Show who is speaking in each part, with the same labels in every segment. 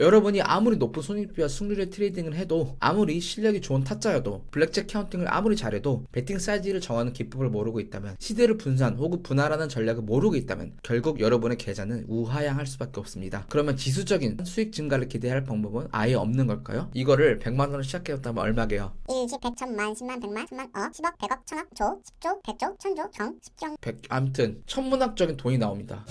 Speaker 1: 여러분이 아무리 높은 손익비와 승률의 트레이딩을 해도 아무리 실력이 좋은 타짜여도 블랙잭 카운팅을 아무리 잘해도 베팅 사이즈를 정하는 기법을 모르고 있다면 시대를 분산 혹은 분할하는 전략을 모르고 있다면 결국 여러분의 계좌는 우하향할 수밖에 없습니다. 그러면 지수적인 수익 증가를 기대할 방법은 아예 없는 걸까요? 이거를 100만 원을 시작해봤다면 얼마게요?
Speaker 2: 1, 10, 100, 1000만, 10만, 100만, 10만, 억, 10억, 100억, 1000억, 조, 10조, 100조, 1000조, 경, 10경.
Speaker 1: 100, 아무튼 천문학적인 돈이 나옵니다.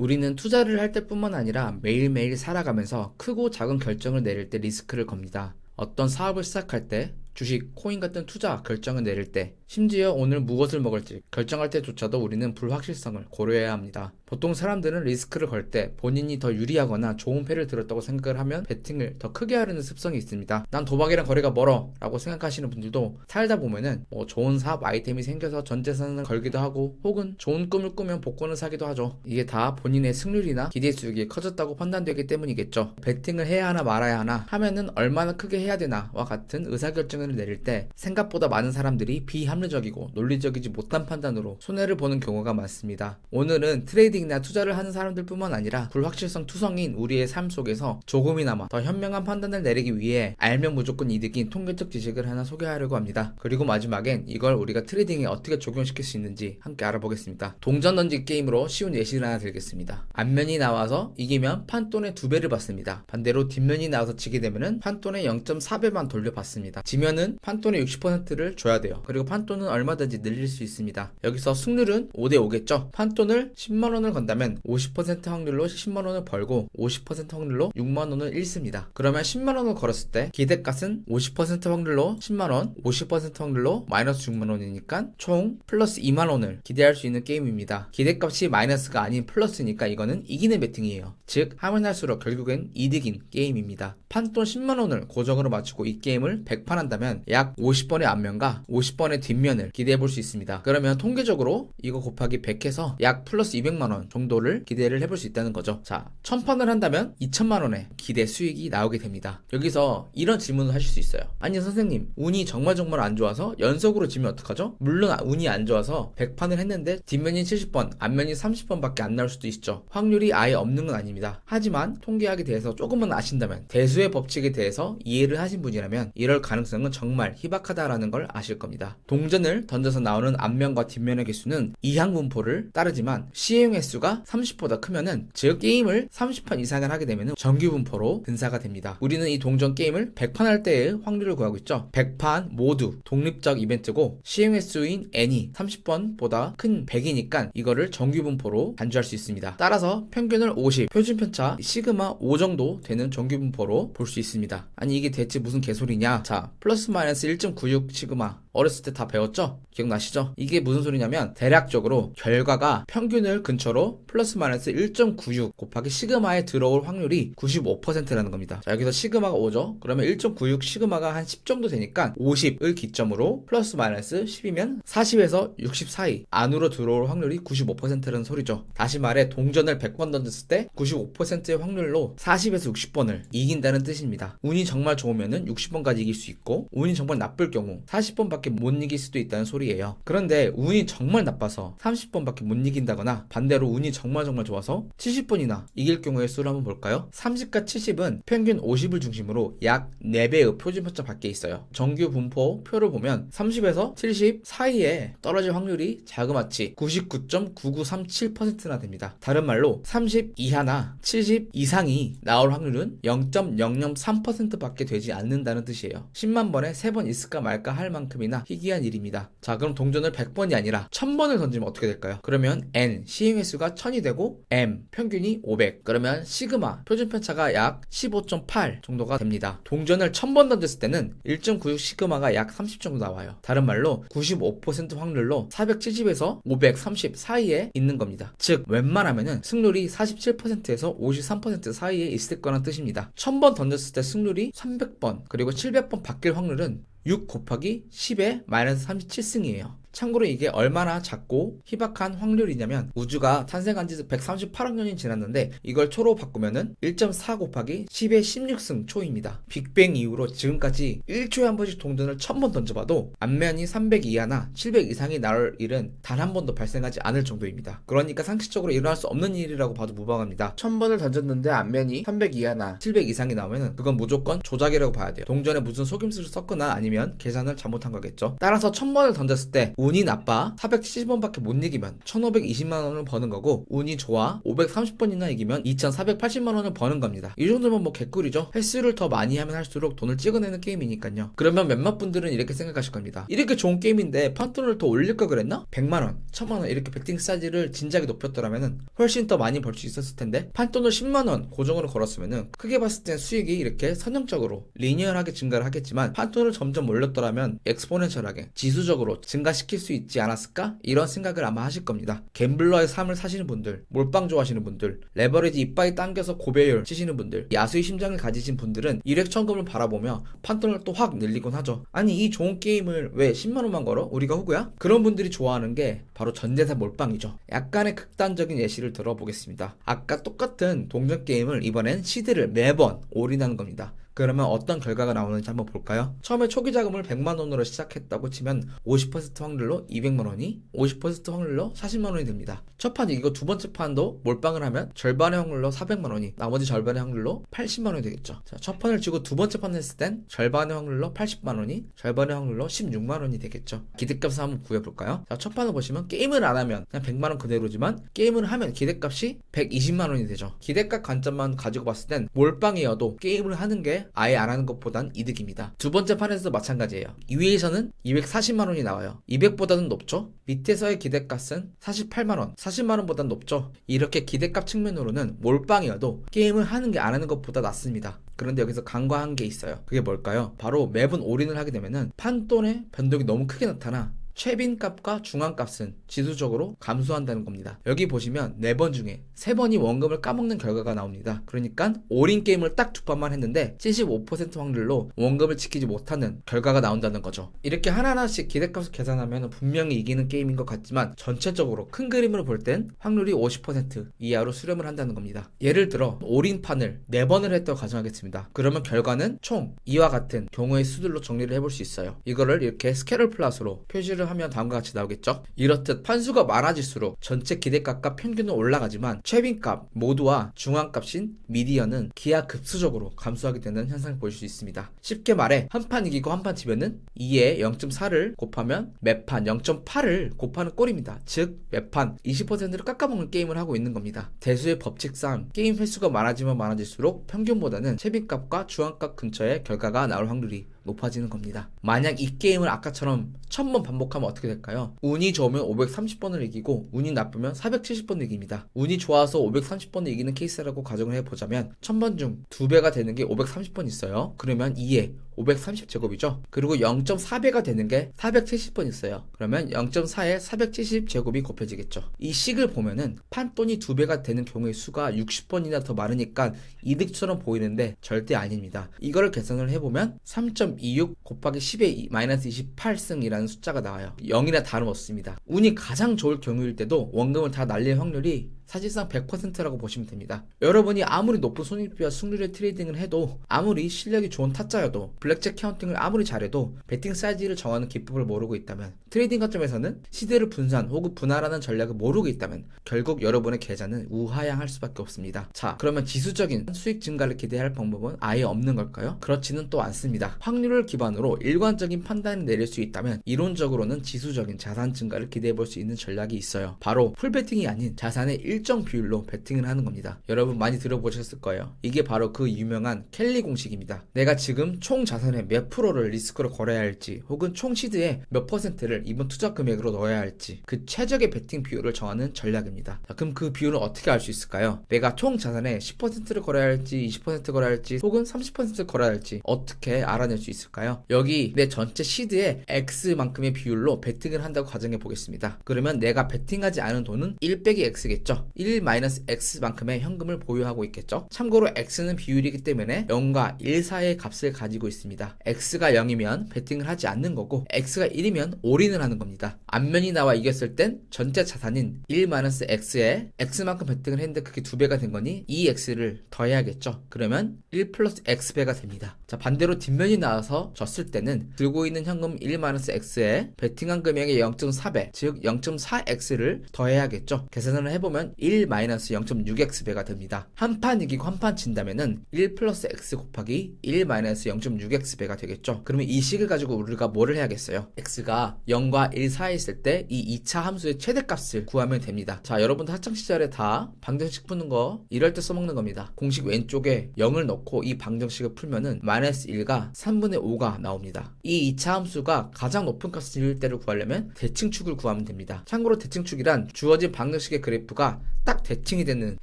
Speaker 1: 우리는 투자를 할 때뿐만 아니라 매일매일 살아가면서 크고 작은 결정을 내릴 때 리스크를 겁니다. 어떤 사업을 시작할 때, 주식, 코인 같은 투자 결정을 내릴 때, 심지어 오늘 무엇을 먹을지 결정할 때조차도 우리는 불확실성을 고려해야 합니다. 보통 사람들은 리스크를 걸 때 본인이 더 유리하거나 좋은 패를 들었다고 생각을 하면 베팅을 더 크게 하려는 습성이 있습니다. 난 도박이랑 거리가 멀어 라고 생각하시는 분들도 살다 보면은 뭐 좋은 사업 아이템이 생겨서 전 재산을 걸기도 하고 혹은 좋은 꿈을 꾸면 복권을 사기도 하죠. 이게 다 본인의 승률이나 기대 수익이 커졌다고 판단되기 때문이겠죠. 베팅을 해야 하나 말아야 하나 하면은 얼마나 크게 해야 되나와 같은 의사결정을 내릴 때 생각보다 많은 사람들이 비합 리적이고 논리적이지 못한 판단으로 손해를 보는 경우가 많습니다. 오늘은 트레이딩이나 투자를 하는 사람들뿐만 아니라 불확실성 투성인 우리의 삶 속에서 조금이나마 더 현명한 판단을 내리기 위해 알면 무조건 이득인 통계적 지식을 하나 소개하려고 합니다. 그리고 마지막엔 이걸 우리가 트레이딩에 어떻게 적용시킬 수 있는지 함께 알아보겠습니다. 동전 던지기 게임으로 쉬운 예시를 하나 드리겠습니다. 앞면이 나와서 이기면 판돈의 두 배를 받습니다. 반대로 뒷면이 나와서 지게 되면은 판돈의 0.4배만 돌려받습니다. 지면은 판돈의 60%를 줘야 돼요. 그리고 판돈 은 얼마든지 늘릴 수 있습니다. 여기서 승률은 5대 5겠죠? 판돈을 10만 원을 건다면 50% 확률로 10만 원을 벌고 50% 확률로 6만 원을 잃습니다. 그러면 10만 원을 걸었을 때 기대값은 50% 확률로 10만 원, 50% 확률로 마이너스 6만 원이니까 총 플러스 2만 원을 기대할 수 있는 게임입니다. 기대값이 마이너스가 아닌 플러스니까 이거는 이기는 배팅이에요. 즉 하면 할수록 결국엔 이득인 게임입니다. 판돈 10만 원을 고정으로 맞추고 이 게임을 100판 한다면 약 50번의 앞면과 50번의 뒷면 을 기대해 볼 수 있습니다. 그러면 통계적으로 이거 곱하기 100해서 약 플러스 200만 원 정도를 기대를 해볼 수 있다는 거죠. 자, 1000판을 한다면 2천만 원의 기대 수익이 나오게 됩니다. 여기서 이런 질문을 하실 수 있어요. 아니 선생님, 운이 정말 정말 안 좋아서 연속으로 지면 어떡하죠? 물론 운이 안 좋아서 100판을 했는데 뒷면이 70번, 앞면이 30번밖에 안 나올 수도 있죠. 확률이 아예 없는 건 아닙니다. 하지만 통계학에 대해서 조금만 아신다면 대수의 법칙에 대해서 이해를 하신 분이라면 이럴 가능성은 정말 희박하다라는 걸 아실 겁니다. 동 전을 던져서 나오는 앞면과 뒷면의 개수는 이항 분포를 따르지만 시행 횟수가 30보다 크면은 즉 게임을 30판 이상을 하게 되면은 정규 분포로 분사가 됩니다. 우리는 이 동전 게임을 100판 할 때의 확률을 구하고 있죠. 100판 모두 독립적 이벤트고 시행 횟수인 n이 30번보다 큰 100이니까 이거를 정규 분포로 간주할 수 있습니다. 따라서 평균을 50, 표준 편차 시그마 5 정도 되는 정규 분포로 볼 수 있습니다. 아니 이게 대체 무슨 개소리냐? 자, 플러스 마이너스 1.96 시그마 어렸을 때 다 배웠죠? 기억나시죠? 이게 무슨 소리냐면 대략적으로 결과가 평균을 근처로 플러스 마이너스 1.96 곱하기 시그마에 들어올 확률이 95%라는 겁니다. 자, 여기서 시그마가 5죠? 그러면 1.96 시그마가 한 10 정도 되니까 50을 기점으로 플러스 마이너스 10이면 40에서 60 사이 안으로 들어올 확률이 95%라는 소리죠. 다시 말해 동전을 100번 던졌을 때 95%의 확률로 40에서 60번을 이긴다는 뜻입니다. 운이 정말 좋으면은 60번까지 이길 수 있고 운이 정말 나쁠 경우 40번밖에 못 이길 수도 있다는 소리예요. 그런데 운이 정말 나빠서 30번밖에 못 이긴다거나 반대로 운이 정말 정말 좋아서 70번이나 이길 경우의 수를 한번 볼까요? 30과 70은 평균 50을 중심으로 약 4배의 표준 편차 밖에 있어요. 정규 분포 표를 보면 30에서 70 사이에 떨어질 확률이 자그마치 99.9937%나 됩니다. 다른 말로 30 이하나 70 이상이 나올 확률은 0.003%밖에 되지 않는다는 뜻이에요. 10만 번에 3번 있을까 말까 할 만큼이나 희귀한 일입니다. 자, 그럼 동전을 100번이 아니라 1000번을 던지면 어떻게 될까요? 그러면 n 시행 횟수가 1000이 되고 m 평균이 500. 그러면 시그마 표준 편차가 약 15.8 정도가 됩니다. 동전을 1000번 던졌을 때는 1.96 시그마가 약 30 정도 나와요. 다른 말로 95% 확률로 470에서 530 사이에 있는 겁니다. 즉 웬만하면은 승률이 47%에서 53% 사이에 있을 거란 뜻입니다. 1000번 던졌을 때 승률이 300번 그리고 700번 바뀔 확률은 6 곱하기 10의 마이너스 37승이에요. 참고로 이게 얼마나 작고 희박한 확률이냐면 우주가 탄생한 지 138억 년이 지났는데 이걸 초로 바꾸면은 1.4 곱하기 10의 16승 초입니다. 빅뱅 이후로 지금까지 1초에 한 번씩 동전을 1000번 던져봐도 앞면이 300 이하나 700 이상이 나올 일은 단 한 번도 발생하지 않을 정도입니다. 그러니까 상식적으로 일어날 수 없는 일이라고 봐도 무방합니다. 1000번을 던졌는데 앞면이 300 이하나 700 이상이 나오면은 그건 무조건 조작이라고 봐야 돼요. 동전에 무슨 속임수를 썼거나 아니면 계산을 잘못한 거겠죠. 따라서 1000번을 던졌을 때 운이 나빠 470번밖에 못 이기면 1520만 원을 버는 거고 운이 좋아 530번이나 이기면 2480만 원을 버는 겁니다. 이 정도면 뭐 개꿀이죠. 횟수를 더 많이 하면 할수록 돈을 찍어내는 게임이니까요. 그러면 몇몇 분들은 이렇게 생각하실 겁니다. 이렇게 좋은 게임인데 판돈을 더 올릴 걸 그랬나? 100만 원, 1000만 원 이렇게 베팅 사이즈를 진작에 높였더라면은 훨씬 더 많이 벌 수 있었을 텐데 판돈을 10만 원 고정으로 걸었으면은 크게 봤을 땐 수익이 이렇게 선형적으로 리니어하게 증가를 하겠지만 판돈을 점점 올렸더라면 엑스포넨셜하게 지수적으로 증가시 킬 수 있지 않았을까? 이런 생각을 아마 하실 겁니다. 갬블러의 삶을 사시는 분들, 몰빵 좋아하시는 분들, 레버리지 이빠이 당겨서 고배율 치시는 분들, 야수의 심장을 가지신 분들은 일획천금을 바라보며 판돈을 또 확 늘리곤 하죠. 아니 이 좋은 게임을 왜 10만 원만 걸어? 우리가 호구야? 그런 분들이 좋아하는 게 바로 전재산 몰빵이죠. 약간의 극단적인 예시를 들어보겠습니다. 아까 똑같은 동전 게임을 이번엔 시드를 매번 올인하는 겁니다. 그러면 어떤 결과가 나오는지 한번 볼까요? 처음에 초기 자금을 100만 원으로 시작했다고 치면 50% 확률로 200만 원이 50% 확률로 40만 원이 됩니다. 첫 판 이거 두 번째 판도 몰빵을 하면 절반의 확률로 400만 원이 나머지 절반의 확률로 80만 원이 되겠죠. 자, 첫 판을 치고 두 번째 판 했을 땐 절반의 확률로 80만 원이 절반의 확률로 16만 원이 되겠죠. 기대값을 한번 구해볼까요? 자, 첫 판을 보시면 게임을 안 하면 그냥 100만 원 그대로지만 게임을 하면 기대값이 120만 원이 되죠. 기대값 관점만 가지고 봤을 땐 몰빵이어도 게임을 하는 게 아예 안 하는 것보단 이득입니다. 두 번째 판에서도 마찬가지예요. 2위에서는 240만 원이 나와요. 200보다는 높죠? 밑에서의 기대값은 48만 원, 40만 원보단 높죠? 이렇게 기대값 측면으로는 몰빵이어도 게임을 하는 게 안 하는 것보다 낫습니다. 그런데 여기서 간과한 게 있어요. 그게 뭘까요? 바로 매번 올인을 하게 되면은 판돈의 변동이 너무 크게 나타나 최빈 값과 중앙 값은 지수적으로 감소한다는 겁니다. 여기 보시면 4번 중에 3번이 원금을 까먹는 결과가 나옵니다. 그러니까 올인 게임을 딱 두 번만 했는데 75% 확률로 원금을 지키지 못하는 결과가 나온다는 거죠. 이렇게 하나하나씩 기대값을 계산하면 분명히 이기는 게임인 것 같지만 전체적으로 큰 그림으로 볼 땐 확률이 50% 이하로 수렴을 한다는 겁니다. 예를 들어 올인판을 4번을 했다고 가정하겠습니다. 그러면 결과는 총 이와 같은 경우의 수들로 정리를 해볼 수 있어요. 이거를 이렇게 스케일 플랫으로 표시를 하면 다음과 같이 나오겠죠? 이렇듯 판수가 많아질수록 전체 기대값과 평균은 올라가지만 최빈값, 모두와 중앙값인 미디어는 기하급수적으로 감소하게 되는 현상을 보일 수 있습니다. 쉽게 말해 한 판 이기고 한 판 지면은 2에 0.4를 곱하면 매판 0.8을 곱하는 꼴입니다. 즉 매판 20%를 깎아먹는 게임을 하고 있는 겁니다. 대수의 법칙상 게임 횟수가 많아지면 많아질수록 평균보다는 최빈값과 중앙값 근처의 결과가 나올 확률이 높아지는 겁니다. 만약 이 게임을 아까처럼 1000번 반복하면 어떻게 될까요? 운이 좋으면 530번을 이기고 운이 나쁘면 470번을 이깁니다. 운이 좋아서 530번을 이기는 케이스라고 가정을 해보자면 1000번 중 2배가 되는 게 530번 있어요. 그러면 2에 530제곱이죠. 그리고 0.4배가 되는 게 470번 있어요. 그러면 0.4에 470제곱이 곱해지겠죠. 이 식을 보면은 판돈이 2배가 되는 경우의 수가 60번이나 더 많으니까 이득처럼 보이는데 절대 아닙니다. 이거를 계산을 해보면 3.26 곱하기 10의 마이너스 28승이라는 숫자가 나와요. 0이나 다름없습니다. 운이 가장 좋을 경우일 때도 원금을 다 날릴 확률이 사실상 100%라고 보시면 됩니다. 여러분이 아무리 높은 손익비와 승률의 트레이딩을 해도 아무리 실력이 좋은 타짜여도 블랙잭 카운팅을 아무리 잘해도 베팅 사이즈를 정하는 기법을 모르고 있다면 트레이딩 관점에서는 시대를 분산 혹은 분할하는 전략을 모르고 있다면 결국 여러분의 계좌는 우하향할 수밖에 없습니다. 자 그러면 지수적인 수익 증가를 기대할 방법은 아예 없는 걸까요? 그렇지는 또 않습니다. 확률을 기반으로 일관적인 판단을 내릴 수 있다면 이론적으로는 지수적인 자산 증가를 기대해 볼 수 있는 전략이 있어요. 바로 풀베팅이 아닌 자산의 일정 비율로 베팅을 하는 겁니다. 여러분 많이 들어보셨을 거예요. 이게 바로 그 유명한 켈리 공식입니다. 내가 지금 총 자산의 몇 프로를 리스크로 걸어야 할지 혹은 총 시드의 몇 퍼센트를 이번 투자 금액으로 넣어야 할지 그 최적의 베팅 비율을 정하는 전략입니다. 자, 그럼 그 비율은 어떻게 알 수 있을까요? 내가 총 자산의 10%를 걸어야 할지 20% 걸어야 할지 혹은 30% 걸어야 할지 어떻게 알아낼 수 있을까요? 여기 내 전체 시드의 X만큼의 비율로 베팅을 한다고 가정해 보겠습니다. 그러면 내가 베팅하지 않은 돈은 1 빼기 X겠죠? 1-x만큼의 현금을 보유하고 있겠죠. 참고로 x는 비율이기 때문에 0과 1 사이의 값을 가지고 있습니다. x가 0이면 베팅을 하지 않는 거고 x가 1이면 올인을 하는 겁니다. 앞면이 나와 이겼을 땐 전체 자산인 1-x에 x만큼 베팅을 했는데 그게 두 배가 된 거니 2x를 더해야겠죠. 그러면 1 플러스 x배가 됩니다. 자 반대로 뒷면이 나와서 졌을 때는 들고 있는 현금 1-x에 베팅한 금액의 0.4배 즉 0.4x를 더해야겠죠. 계산을 해보면 1-0.6x배가 됩니다. 한 판 이기고 한 판 진다면은 1 플러스 x 곱하기 1-0.6x배가 되겠죠. 그러면 이 식을 가지고 우리가 뭐를 해야겠어요? x가 0과 1 사이에 있을 때 이 2차 함수의 최대값을 구하면 됩니다. 자 여러분들 학창시절에 다 방정식 푸는 거 이럴 때 써먹는 겁니다. 공식 왼쪽에 0을 넣고 이 방정식을 풀면은 마이너스 1가 3분의 5가 나옵니다. 이 2차 함수가 가장 높은 값을 지을 때를 구하려면 대칭축을 구하면 됩니다. 참고로 대칭축이란 주어진 방정식의 그래프가 딱 대칭이 되는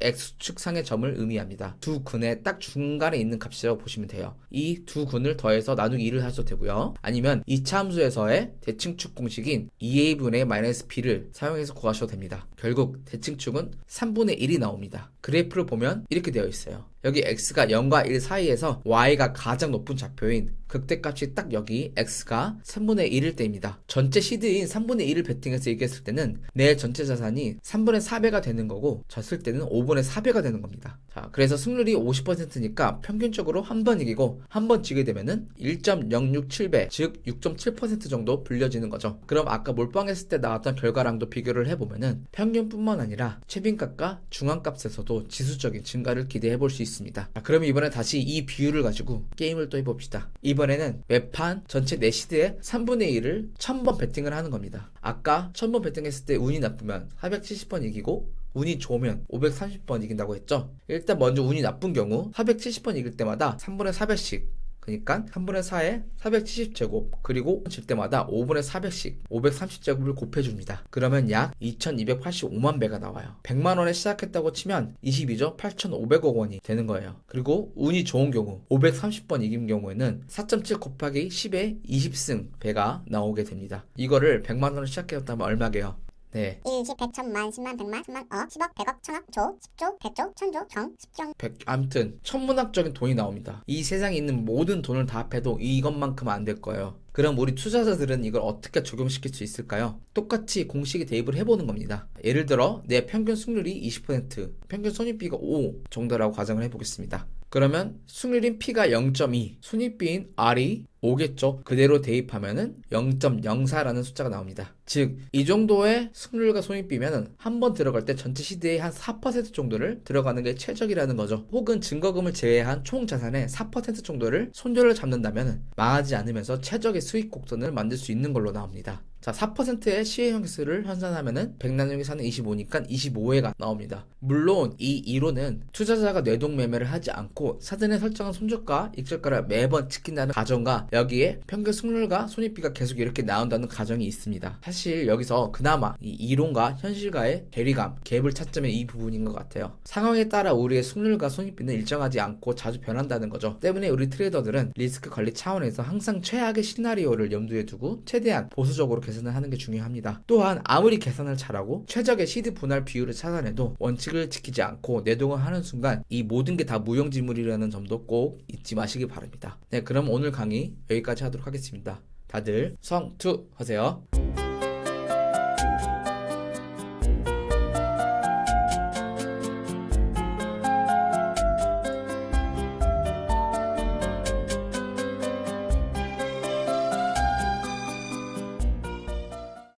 Speaker 1: x축상의 점을 의미합니다. 두 근의 딱 중간에 있는 값이라고 보시면 돼요. 이두 근을 더해서 나누기 2를 하셔도 되고요. 아니면 2차 함수에서의 대칭축 공식인 2a분의 마이너스 b를 사용해서 구하셔도 됩니다. 결국 대칭축은 3분의 1이 나옵니다. 그래프를 보면 이렇게 되어 있어요. 여기 x가 0과 1 사이에서 y가 가장 높은 좌표인 극대값이 딱 여기 x가 3분의 1일 때입니다. 전체 시드인 3분의 1을 베팅해서 이겼을 때는 내 전체 자산이 3분의 4배가 되는 거고 졌을 때는 5분의 4배가 되는 겁니다. 자, 그래서 승률이 50%니까 평균적으로 한 번 이기고 한 번 지게 되면은 1.067배, 즉 6.7% 정도 불려지는 거죠. 그럼 아까 몰빵했을 때 나왔던 결과랑도 비교를 해보면은 평균뿐만 아니라 최빈값과 중앙값에서도 지수적인 증가를 기대해 볼 수 있습니다. 자, 그럼 이번에 다시 이 비율을 가지고 게임을 또 해봅시다. 이번에는 매판 전체 내시드의 3분의 1을 1000번 베팅을 하는 겁니다. 아까 1000번 베팅했을 때 운이 나쁘면 470번 이기고 운이 좋으면 530번 이긴다고 했죠. 일단 먼저 운이 나쁜 경우 470번 이길 때마다 3분의 400씩 그러니까 3분의 4에 470제곱 그리고 질 때마다 5분의 400씩 530제곱을 곱해줍니다. 그러면 약 2285만 배가 나와요. 100만 원에 시작했다고 치면 22조 8,500억 원이 되는 거예요. 그리고 운이 좋은 경우 530번 이긴 경우에는 4.7 곱하기 10의 20승 배가 나오게 됩니다. 이거를 100만 원에 시작했다면 얼마게요? 네.
Speaker 2: 1, 10, 100, 1000만, 10만, 100만, 10만, 억, 10억, 100억, 1000억, 조, 10조, 100조, 1000조, 경, 10경,
Speaker 1: 백, 아무튼 천문학적인 돈이 나옵니다. 이 세상에 있는 모든 돈을 다 합해도 이것만큼은 안될 거예요. 그럼 우리 투자자들은 이걸 어떻게 적용시킬 수 있을까요? 똑같이 공식에 대입을 해보는 겁니다. 예를 들어 내 평균 승률이 20%, 평균 손익비가 5 정도라고 가정을 해보겠습니다. 그러면 승률인 P가 0.2, 손익비인 R이 5겠죠. 그대로 대입하면은 0.04라는 숫자가 나옵니다. 즉, 이 정도의 승률과 손익비면은 한 번 들어갈 때 전체 시드의 한 4% 정도를 들어가는 게 최적이라는 거죠. 혹은 증거금을 제외한 총 자산의 4% 정도를 손절을 잡는다면 망하지 않으면서 최적의 수익 곡선을 만들 수 있는 걸로 나옵니다. 자, 4%의 시의 형수를 환산하면은 100 나누기 4는 25니까 25회가 나옵니다. 물론 이 이론은 투자자가 뇌동 매매를 하지 않고 사전에 설정한 손절가, 익절가를 매번 지킨다는 가정과 여기에 평균 승률과 손익비가 계속 이렇게 나온다는 가정이 있습니다. 사실 여기서 그나마 이 이론과 현실과의 괴리감, 갭을 찾자면 이 부분인 것 같아요. 상황에 따라 우리의 승률과 손익비는 일정하지 않고 자주 변한다는 거죠. 때문에 우리 트레이더들은 리스크 관리 차원에서 항상 최악의 시나리오를 염두에 두고 최대한 보수적으로 계산을 하는 게 중요합니다. 또한 아무리 계산을 잘하고 최적의 시드 분할 비율을 찾아내도 원칙을 지키지 않고 내동을 하는 순간 이 모든 게 다 무용지물이라는 점도 꼭 잊지 마시기 바랍니다. 네, 그럼 오늘 강의 여기까지 하도록 하겠습니다. 다들 성투 하세요.